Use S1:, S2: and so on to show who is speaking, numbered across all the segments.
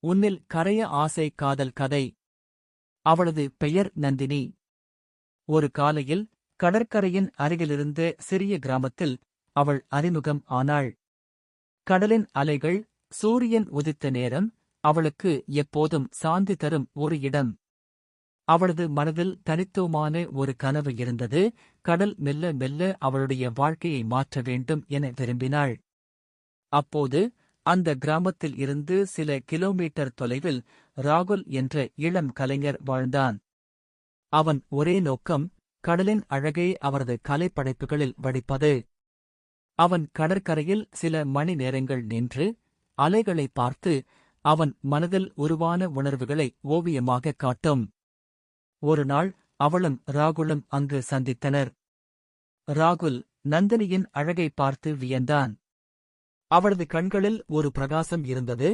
S1: உன்னில் கரைய ஆசை காதல் கதை. அவளது பெயர் நந்தினி. ஒரு காலையில் கடற்கரையின் அருகிலிருந்த சிறிய கிராமத்தில் அவள் அறிமுகம் ஆனாள். கடலின் அலைகள் சூரியன் உதித்த நேரம் அவளுக்கு எப்போதும் சாந்தி தரும் ஒரு இடம். அவளது மனதில் தனித்துவமான ஒரு கனவு இருந்தது. கடல் மெல்ல மெல்ல அவளுடைய வாழ்க்கையை மாற்ற வேண்டும் என விரும்பினாள். அப்போது அந்த கிராமத்தில் இருந்து சில கிலோமீட்டர் தொலைவில் ராகுல் என்ற இளம் கலைஞர் வாழ்ந்தான். அவன் ஒரே நோக்கம் கடலின் அழகை அவரது கலைப்படைப்புகளில் வடிப்பது. அவன் கடற்கரையில் சில மணி நேரங்கள் நின்று அலைகளை பார்த்து அவன் மனதில் உருவான உணர்வுகளை ஓவியமாகக் காட்டும். ஒரு நாள் அவளும் ராகுலும் அங்கு சந்தித்தனர். ராகுல் நந்தினியின் அழகை பார்த்து வியந்தான். அவளது கண்களில் ஒரு பிரகாசம் இருந்தது.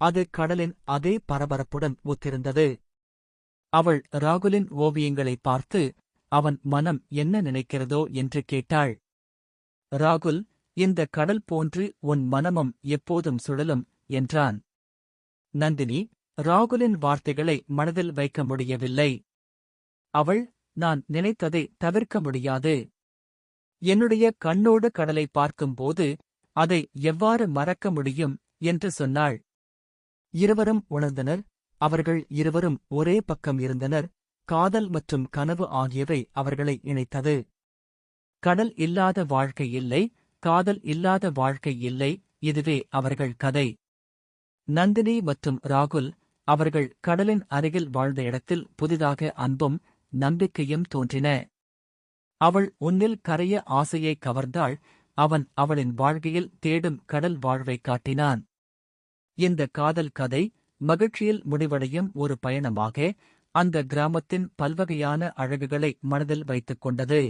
S1: அது கடலின் அதே பரபரப்புடன் ஒத்திருந்தது. அவள் ராகுலின் ஓவியங்களை பார்த்து அவன் மனம் என்ன நினைக்கிறதோ? என்று கேட்டாள். ராகுல் இந்த கடல் போன்று உன் மனமும் எப்போதும் சுழலும் என்றான். நந்தினி ராகுலின் வார்த்தைகளை மனதில் வைக்க முடியவில்லை. அவள் நான் நினைத்ததை தவிர்க்க முடியாது. என்னுடைய கண்ணோடு கடலை பார்க்கும்போது அதை எவ்வாறு மறக்க முடியும் என்று சொன்னாள். இருவரும் உணர்ந்தனர். அவர்கள் இருவரும் ஒரே பக்கம் இருந்தனர். காதல் மற்றும் கனவு ஆகியவை அவர்களை இணைத்தது. கடல் இல்லாத வாழ்க்கை இல்லை. காதல் இல்லாத வாழ்க்கை இல்லை. இதுவே அவர்கள் கதை. நந்தினி மற்றும் ராகுல் அவர்கள் கடலின் அருகில் வாழ்ந்த இடத்தில் புதிதாக அன்பும் நம்பிக்கையும் தோன்றின. அவள் உன்னில் கரைய ஆசையை கவர்ந்தாள். அவன் அவளின் வாழ்க்கையில் தேடும் கடல் வாழ்வைக் காட்டினான். இந்த காதல் கதை மகிழ்ச்சியில் முடிவடையும் ஒரு பயணமாக அந்த கிராமத்தின் பல்வகையான அழகுகளை மனதில் வைத்துக் கொண்டது.